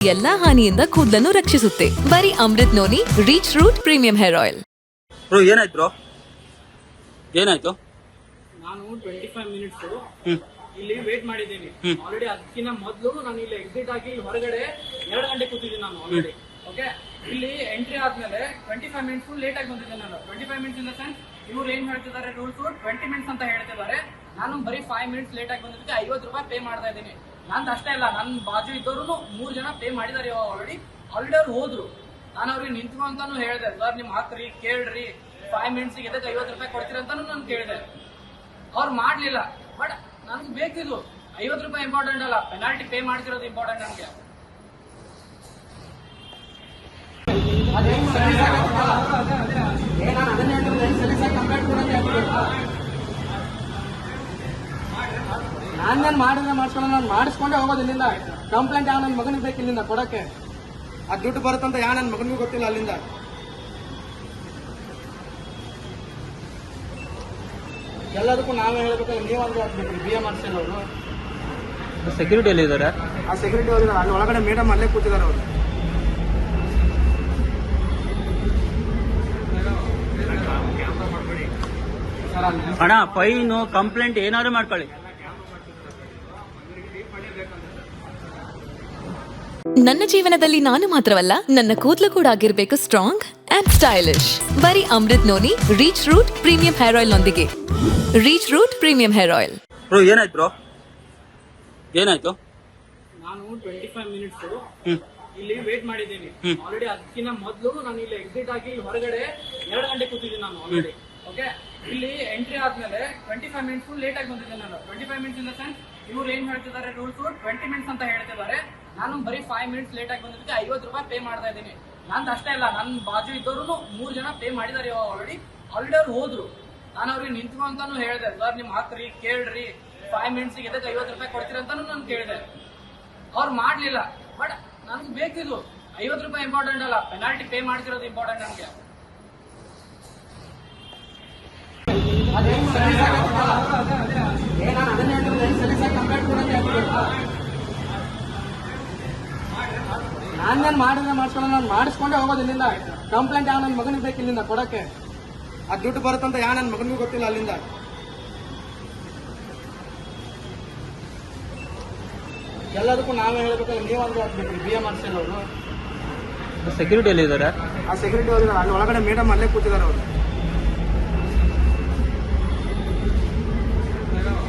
ಎಲ್ಲಾ ಹಾನಿಯಿಂದ ಕೂದಲನ್ನು ರಕ್ಷಿಸುತ್ತೆ. ಬರೀ Amrut noni reach root premium hair oil bro ಏನಾಯ್ತು ಬ್ರೋ? ಏನಾಯ್ತು? ನಾನು ಟ್ವೆಂಟಿ ಫೈವ್ ಮಿನಿಟ್ಸ್ ಇಲ್ಲಿ ವೇಟ್ ಮಾಡಿದ್ದೀನಿ. ಆಲ್ರೆಡಿ ಅದಕ್ಕಿಂತ ಮೊದಲು ನಾನು ಇಲ್ಲಿ ಎಕ್ಸಿಟ್ ಆಗಿ ಇಲ್ಲಿ ಹೊರಗಡೆ ಎರಡು ಗಂಟೆ ಕೂತಿದ್ದೀನಿ ನಾನು ಆಲ್ರೆಡಿ ಓಕೆ ಇಲ್ಲಿ ಎಂಟ್ರಿ ಆದ್ಮೇಲೆ ಟ್ವೆಂಟಿ ಫೈವ್ ಮಿನಿಟ್ಸ್ ಲೇಟ್ ಆಗಿ ಬಂದಿದ್ದೆ ನಾನು. Twenty five minutes in the sense ಇವ್ರು ಏನ್ ಹೇಳ್ತಿದ್ದಾರೆ ರೂಲ್ಸ್ ಟ್ವೆಂಟಿ ಮಿನಿಟ್ಸ್ ಅಂತ ಹೇಳ್ತಿದ್ದಾರೆ. ನಾನು ಬರೀ ಫೈವ್ ಮಿನಿಟ್ಸ್ ಲೇಟ್ ಆಗಿ ಬಂದಿದ್ದಕ್ಕೆ ಐವತ್ತು ರೂಪಾಯಿ ಪೇ ಮಾಡ್ತಾ ಇದ್ದೀನಿ. ನಾನು ಅಷ್ಟೇ ಅಲ್ಲ ನನ್ನ ಬಾಜು ಇದ್ದವರು ಮೂರು ಜನ ಪೇ ಮಾಡಿದ್ದಾರೆ ಆಲ್ರೆಡಿ ಆಲ್ರೆಡಿ ಅವ್ರು ಹೋದ್ರು. ನಾನು ಅವ್ರಿಗೆ ಅಂತಾನು ಹೇಳಿದೆ, ಸರ್, ನಿಮ್ ಹಾಕ್ರಿ ಕೇಳ್ರಿ. ಫೈವ್ ಮಿನಿಟ್ಸ್ಗೆ ಇದಕ್ಕೆ ಐವತ್ತು ರೂಪಾಯಿ ಕೊಡ್ತೀರಿ ಅಂತಾನು ನಾನು ಕೇಳಿದೆ. ಅವ್ರು ಮಾಡ್ಲಿಲ್ಲ. ಬಟ್ ನನ್ಗೆ ಬೇಕಿದ್ದು ಐವತ್ತು ರೂಪಾಯಿ ಇಂಪಾರ್ಟೆಂಟ್ ಅಲ್ಲ. ಪೆನಾಲ್ಟಿ ಪೇ ಮಾಡ್ತಿರೋದು ಇಂಪಾರ್ಟೆಂಟ್ ನನಗೆ. ನಾನು ಮಾಡಿದ್ರೆ ಮಾಡ್ಸ್ಕೊಂಡು ನಾನು ಮಾಡಿಸ್ಕೊಂಡೇ ಹೋಗೋದು ಇಲ್ಲಿಂದ. ಕಂಪ್ಲೇಂಟ್ ಯಾವ ನನ್ನ ಮಗನಿಗೆ ಬೇಕು ಇಲ್ಲಿಂದ ಕೊಡಕ್ಕೆ. ಆ ದುಡ್ಡು ಬರುತ್ತಂತ ಯಾವ ನನ್ನ ಮಗನಿಗೂ ಗೊತ್ತಿಲ್ಲ ಅಲ್ಲಿಂದ. ಎಲ್ಲದಕ್ಕೂ ನಾವೇ ಹೇಳ್ಬೇಕಾದ್ರೆ ನೀವು ಅಂದ್ರೆ ಆಗ್ಬೇಕು ಬಿ ಎಂ ಆರ್ ಅವರು. ಸೆಕ್ಯೂರಿಟಿ ಅಲ್ಲಿ ಇದ್ದಾರೆ ಆ ಸೆಕ್ಯೂರಿಟಿ ಅಲ್ಲಿ ಒಳಗಡೆ ಮೇಡಮ್ ಅಲ್ಲೇ ಕೂತಿದ್ದಾರೆ ಅವರು. ಹಣ ಫೈನು ಕಂಪ್ಲೇಂಟ್ ಏನಾದ್ರು ಮಾಡ್ಕೊಳ್ಳಿ. ನನ್ನ ಜೀವನದಲ್ಲಿ ನಾನು ಮಾತ್ರವಲ್ಲ ನನ್ನ ಕೂದಲು ಕೂಡ ಆಗಿರ್ಬೇಕು ಸ್ಟ್ರಾಂಗ್ ಅಂಡ್ ಸ್ಟೈಲಿಶ್ ಬರೀ Amrut noni reach root premium hair oil ನೊಂದಿಗೆ. Reach root premium hair oil bro ಏನಾಯ್ತು ಬ್ರೋ? ಏನಾಯ್ತು? ನಾನು ಟ್ವೆಂಟಿ ಫೈವ್ ಮಿನಿಟ್ಸ್ ಇಲ್ಲಿ ವೇಟ್ ಮಾಡಿದ್ದೀನಿ. ಆಲ್ರೆಡಿ ಅದಕ್ಕಿಂತ ಮೊದಲು ನಾನು ಇಲ್ಲಿ ಎಕ್ಸಿಟ್ ಆಗಿ ಇಲ್ಲಿ ಹೊರಗಡೆ ಎರಡು ಗಂಟೆ ಕೂತಿದ್ದೀನಿ ನಾನು ಆಲ್ರೆಡಿ ಓಕೆ ಇಲ್ಲಿ ಎಂಟ್ರಿ ಆದ್ಮೇಲೆ ಟ್ವೆಂಟಿ ಫೈವ್ ಮಿನಿಟ್ಸ್ ಲೇಟ್ ಆಗಿ ಬಂದಿದ್ದೆ ನಾನು. Twenty five minutes in the sense ಇವ್ರು ಏನ್ ಹೇಳ್ತಿದ್ದಾರೆ ರೂಲ್ಸ್ ಟ್ವೆಂಟಿ ಮಿನಿಟ್ಸ್ ಅಂತ ಹೇಳ್ತಿದ್ದಾರೆ. ನಾನು ಬರೀ ಫೈವ್ ಮಿನಿಟ್ಸ್ ಲೇಟ್ ಆಗಿ ಬಂದಿದ್ದಕ್ಕೆ ಐವತ್ತು ರೂಪಾಯಿ ಪೇ ಮಾಡ್ತಾ ಇದ್ದೀನಿ. ನಂದು ಅಷ್ಟೇ ಇಲ್ಲ ನನ್ನ ಬಾಜು ಇದ್ದವರು ಮೂರು ಜನ ಪೇ ಮಾಡಿದ್ದಾರೆ ಆಲ್ರೆಡಿ ಆಲ್ರೆಡಿ ಅವ್ರು ಹೋದ್ರು. ನಾನು ಅವ್ರಿಗೆ ಅಂತಾನು ಹೇಳಿದೆ, ಸರ್, ನಿಮ್ ಹಾಕ್ರಿ ಕೇಳ್ರಿ. ಫೈವ್ ಮಿನಿಟ್ಸ್ಗೆ ಇದಕ್ಕೆ ಐವತ್ತು ರೂಪಾಯಿ ಕೊಡ್ತೀರಿ ಅಂತಾನು ನಾನು ಕೇಳಿದೆ. ಅವ್ರು ಮಾಡ್ಲಿಲ್ಲ. ಬಟ್ ನನ್ಗೆ ಬೇಕಿದ್ದು ಐವತ್ತು ರೂಪಾಯಿ ಇಂಪಾರ್ಟೆಂಟ್ ಅಲ್ಲ ಪೆನಾಲ್ಟಿ ಪೇ ಮಾಡ್ತಿರೋದು ಇಂಪಾರ್ಟೆಂಟ್ ನನಗೆ. ನಾನು ಮಾಡಿದ್ರೆ ಮಾಡ್ಸ್ಕೊಂಡು ನಾನು ಮಾಡಿಸ್ಕೊಂಡೇ ಹೋಗೋದು ಇಲ್ಲಿಂದ ಕಂಪ್ಲೇಂಟ್ ಯಾವ ನನ್ನ ಮಗನಿಗೆ ಬೇಕು ಇಲ್ಲಿಂದ ಕೊಡಕ್ಕೆ? ಆ ದುಡ್ಡು ಬರುತ್ತಂತ ಯಾ ನನ್ನ ಮಗನಿಗೂ ಗೊತ್ತಿಲ್ಲ ಅಲ್ಲಿಂದ. ಎಲ್ಲದಕ್ಕೂ ನಾವೇ ಹೇಳ್ಬೇಕಲ್ಲ ನೀವು ಅಂದ್ರೆ ಆಗ್ಬೇಕು ಬಿ ಎಂ ಆರ್ ಅವರು. ಸೆಕ್ಯೂರಿಟಿ ಎಲ್ಲಿದ್ದಾರೆ ಆ ಸೆಕ್ಯೂರಿಟಿ ಅಲ್ಲಿ ಒಳಗಡೆ ಮೇಡಮ್ ಅಲ್ಲೇ ಕೂತಿದ್ದಾರೆ ಅವರು ಸರ್ ಅಲ್ಲಿ